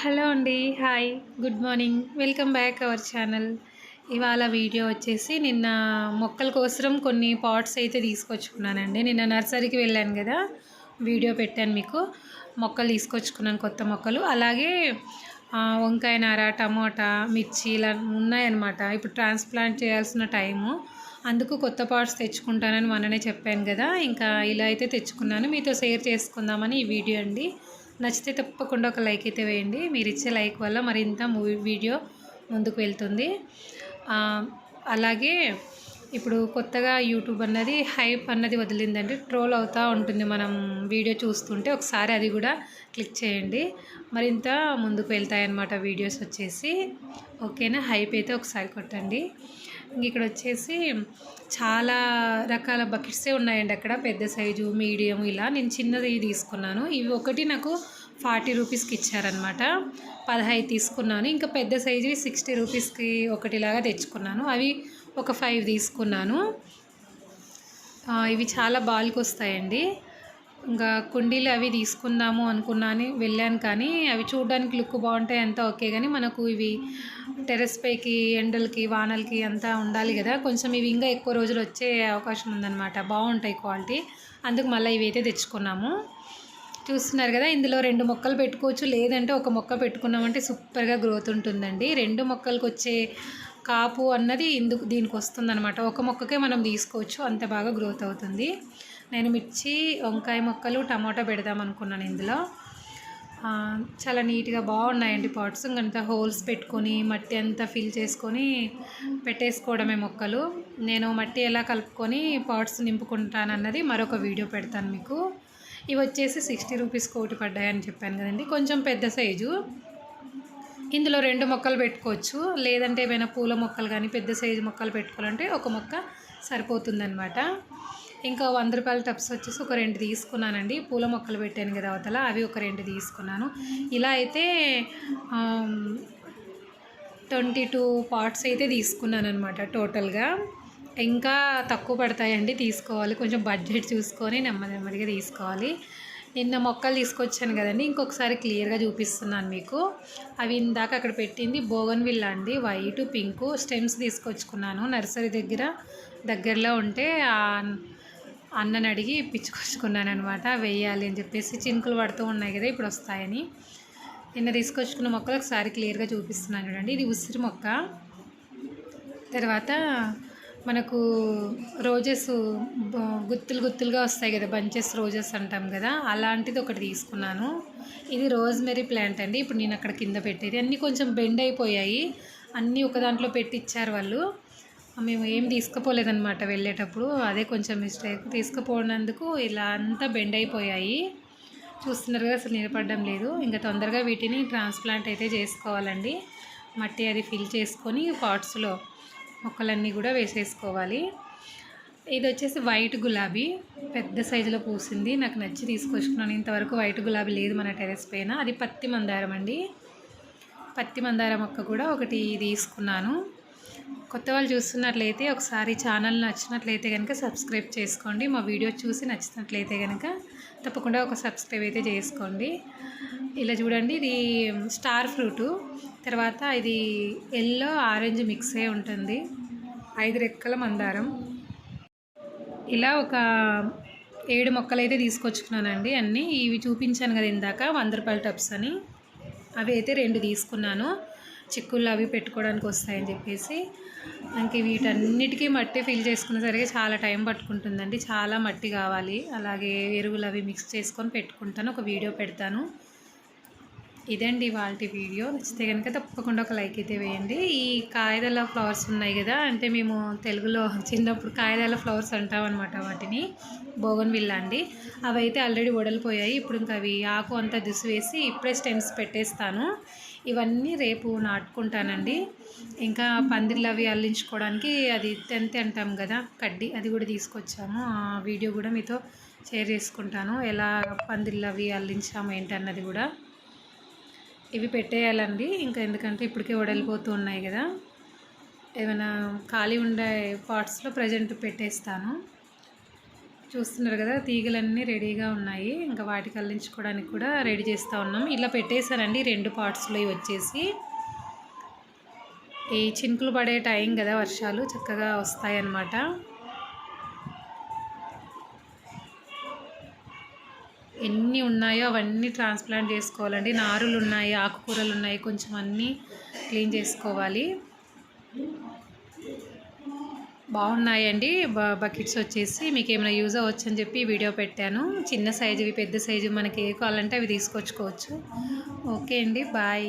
Hello అండి hi good morning. Welcome back our channel. ఇవాళ video వచ్చేసి నిన్న మొక్కల కోసం కొన్ని పాట్స్ అయితే తీసుకొచ్చుకున్నానండి. నిన్న నర్సరీకి వెళ్ళాను కదా వీడియో పెట్టాను మీకు. మొక్కలు తీసుకొచ్చుకున్నాను కొత్త మొక్కలు. అలాగే వంకాయ నార టమోటా మిర్చి ఇలా ఉన్నాయన్నమాట. ఇప్పుడు ట్రాన్స్ప్లాంట్ చేయాల్సిన టైము. అందుకు కొత్త పార్ట్స్ తెచ్చుకుంటానని మొన్ననే చెప్పాను కదా ఇంకా ఇలా అయితే తెచ్చుకున్నాను. మీతో షేర్ చేసుకుందామని ఈ వీడియో అండి. నచ్చితే తప్పకుండా ఒక లైక్ అయితే వేయండి. మీరు ఇచ్చే లైక్ వల్ల మరింత మూవీ వీడియో ముందుకు వెళ్తుంది. అలాగే ఇప్పుడు కొత్తగా యూట్యూబ్ అన్నది హైప్ అన్నది వదిలిందండి ట్రోల్ అవుతూ ఉంటుంది మనం వీడియో చూస్తుంటే. ఒకసారి అది కూడా క్లిక్ చేయండి. మరింత ముందుకు వెళ్తాయన్నమాట వీడియోస్ వచ్చేసి. ఓకేనా? హైప్ అయితే ఒకసారి కొట్టండి. ఇక్కడ వచ్చేసి చాలా రకాల బకెట్సే ఉన్నాయండి అక్కడ. పెద్ద సైజు మీడియం ఇలా నేను చిన్నది తీసుకున్నాను. ఇవి ఒకటి నాకు ఫార్టీ రూపీస్కి ఇచ్చారనమాట పదహైదు తీసుకున్నాను. ఇంకా పెద్ద సైజు సిక్స్టీ రూపీస్కి ఒకటిలాగా తెచ్చుకున్నాను. అవి ఒక ఫైవ్ తీసుకున్నాను. ఇవి చాలా బాల్కి వస్తాయండి ఇంకా కుండీలు అవి తీసుకుందాము అనుకున్నాను వెళ్ళాను కానీ అవి చూడడానికి లుక్ బాగుంటాయి అంతా ఓకే కానీ మనకు ఇవి టెర్రస్ పైకి ఎండలకి వానలకి అంతా ఉండాలి కదా. కొంచెం ఇవి ఇంకా ఎక్కువ రోజులు వచ్చే అవకాశం ఉందన్నమాట. బాగుంటాయి క్వాలిటీ. అందుకు మళ్ళీ ఇవి అయితే తెచ్చుకున్నాము. చూస్తున్నారు కదా ఇందులో రెండు మొక్కలు పెట్టుకోవచ్చు. లేదంటే ఒక మొక్క పెట్టుకున్నామంటే సూపర్గా గ్రోత్ ఉంటుందండి. రెండు మొక్కలకు వచ్చే కాపు అన్నది ఇందుకు దీనికి వస్తుందన్నమాట. ఒక మొక్కకే మనం తీసుకోవచ్చు. అంత బాగా గ్రోత్ అవుతుంది. నేను మిర్చి వంకాయ మొక్కలు టమాటా పెడదాం అనుకున్నాను ఇందులో. చాలా నీట్గా బాగున్నాయండి పాట్స్. ఇంకంతా హోల్స్ పెట్టుకొని మట్టి అంతా ఫిల్ చేసుకొని పెట్టేసుకోవడమే మొక్కలు. నేను మట్టి ఎలా కలుపుకొని పాట్స్ నింపుకుంటానన్నది మరొక వీడియో పెడతాను మీకు. ఇవి వచ్చేసి సిక్స్టీ రూపీస్ కోటి పడ్డాయని చెప్పాను కదండి. కొంచెం పెద్ద సైజు. ఇందులో రెండు మొక్కలు పెట్టుకోవచ్చు. లేదంటే ఏమైనా పూల మొక్కలు కానీ పెద్ద సైజు మొక్కలు పెట్టుకోవాలంటే ఒక మొక్క సరిపోతుందన్నమాట. ఇంకా వంద రూపాయల టబ్స్ వచ్చేసి ఒక రెండు తీసుకున్నానండి. పూల మొక్కలు పెట్టాను కదా అవతల అవి ఒక రెండు తీసుకున్నాను. ఇలా అయితే ట్వంటీ టూ పార్ట్స్ అయితే తీసుకున్నాను అనమాట టోటల్గా. ఇంకా తక్కువ పడతాయండి తీసుకోవాలి. కొంచెం బడ్జెట్ చూసుకొని నెమ్మది నెమ్మదిగా తీసుకోవాలి. నిన్న మొక్కలు తీసుకొచ్చాను కదండి ఇంకొకసారి క్లియర్గా చూపిస్తున్నాను మీకు. అవి ఇందాక అక్కడ పెట్టింది బోగన్ విల్లా అండి. వైట్ పింకు స్టెమ్స్ తీసుకొచ్చుకున్నాను. నర్సరీ దగ్గర దగ్గరలో ఉంటే అన్నని అడిగి పిచ్చుకొచ్చుకున్నాను అనమాట వేయాలి అని చెప్పేసి చినుకులు పడుతూ ఉన్నాయి కదా ఇప్పుడు వస్తాయని. నిన్న తీసుకొచ్చుకున్న మొక్కలు ఒకసారి క్లియర్గా చూపిస్తున్నాను చూడండి. ఇది ఉసిరి మొక్క. తర్వాత మనకు రోజెస్ గుత్తులు గుత్తులుగా వస్తాయి కదా బంచెస్ రోజెస్ అంటాం కదా అలాంటిది ఒకటి తీసుకున్నాను. ఇది రోజ్మెరీ ప్లాంట్ అండి. ఇప్పుడు నేను అక్కడ కింద పెట్టేది. అన్నీ కొంచెం బెండ్ అయిపోయాయి. అన్నీ ఒక దాంట్లో పెట్టి ఇచ్చారు వాళ్ళు. మేము ఏం తీసుకుపోలేదన్నమాట వెళ్ళేటప్పుడు. అదే కొంచెం మిస్టేక్ తీసుకుపోనందుకు ఇలా అంతా బెండ్ అయిపోయాయి. చూస్తున్నారు కదా అసలు నిలబడడం లేదు. ఇంకా తొందరగా వీటిని ట్రాన్స్ప్లాంట్ అయితే చేసుకోవాలండి. మట్టి అది ఫిల్ చేసుకొని పాట్స్లో మొక్కలన్నీ కూడా వేసేసుకోవాలి. ఇది వచ్చేసి వైట్ గులాబీ. పెద్ద సైజులో పూసింది. నాకు నచ్చి తీసుకొచ్చుకున్నాను. ఇంతవరకు వైట్ గులాబీ లేదు మన టెరెస్ పైన. అది పత్తి మందారం అండి. పత్తి మందార మొక్క కూడా ఒకటి తీసుకున్నాను. కొత్త వాళ్ళు చూస్తున్నట్లయితే ఒకసారి ఛానల్ నచ్చినట్లయితే కనుక సబ్స్క్రైబ్ చేసుకోండి. మా వీడియో చూసి నచ్చినట్లయితే కనుక తప్పకుండా ఒక సబ్స్క్రైబ్ అయితే చేసుకోండి. ఇలా చూడండి ఇది స్టార్ ఫ్రూటు. తర్వాత ఇది ఎల్లో ఆరెంజ్ మిక్స్ అయి ఉంటుంది. ఐదు రెక్కల మందారం. ఇలా ఒక ఏడు మొక్కలు అయితే తీసుకొచ్చుకున్నానండి అన్నీ. ఇవి చూపించాను కదా ఇందాక వంద రూపాయల టబ్స్ అని. అవి అయితే రెండు తీసుకున్నాను. చిక్కుళ్ళు అవి పెట్టుకోవడానికి వస్తాయని చెప్పేసి ఇంక వీటన్నిటికీ మట్టి ఫిల్ చేసుకునేసరికి చాలా టైం పట్టుకుంటుందండి. చాలా మట్టి కావాలి. అలాగే ఎరువులు అవి మిక్స్ చేసుకొని పెట్టుకుంటాను. ఒక వీడియో పెడతాను. ఇదండి వాళ్ళ వీడియో. నచ్చితే కనుక తప్పకుండా ఒక లైక్ అయితే వేయండి. ఈ కాయదల ఫ్లవర్స్ ఉన్నాయి కదా అంటే మేము తెలుగులో చిన్నప్పుడు కాయదల ఫ్లవర్స్ అంటాం అనమాట వాటిని. బోగన్ విల్లా అండి. అవి అయితే ఆల్రెడీ వడలిపోయాయి ఇప్పుడు ఇంకా అవి ఆకు అంతా దుసివేసి ఇప్పుడే స్టెమ్స్ పెట్టేస్తాను. ఇవన్నీ రేపు నాటుకుంటానండి. ఇంకా పందిర్లు అవి అల్లించుకోవడానికి అది తెంతి అంటాం కదా కడ్డీ అది కూడా తీసుకొచ్చాము. ఆ వీడియో కూడా మీతో షేర్ చేసుకుంటాను. ఎలా పందిర్లు అవి అల్లించాము ఏంటన్నది కూడా. ఇవి పెట్టేయాలండి. ఇంకా ఎందుకంటే ఇప్పటికే వడలిపోతూ ఉన్నాయి కదా. ఏమైనా ఖాళీ ఉండే పార్ట్స్లో ప్రజెంట్ పెట్టేస్తాను. చూస్తున్నారు కదా తీగలన్నీ రెడీగా ఉన్నాయి. ఇంకా వాటికి అల్లించుకోవడానికి కూడా రెడీ చేస్తూ ఉన్నాం. ఇలా పెట్టేశానండి రెండు పార్ట్స్లో ఇవి వచ్చేసి. ఈ చినుకులు పడే టైం కదా వర్షాలు చక్కగా వస్తాయన్నమాట. ఎన్ని ఉన్నాయో అవన్నీ ట్రాన్స్ప్లాంట్ చేసుకోవాలండి. నారులు ఉన్నాయి ఆకుకూరలు ఉన్నాయి కొంచెం అన్నీ క్లీన్ చేసుకోవాలి. బాగున్నాయండి. బ బకెట్స్ వచ్చేసి మీకు ఏమైనా యూజ్ అవ్వచ్చు అని చెప్పి వీడియో పెట్టాను. చిన్న సైజువి పెద్ద సైజు మనకి ఏ కావాలంటే అవి తీసుకొచ్చుకోవచ్చు. ఓకే అండి. బాయ్.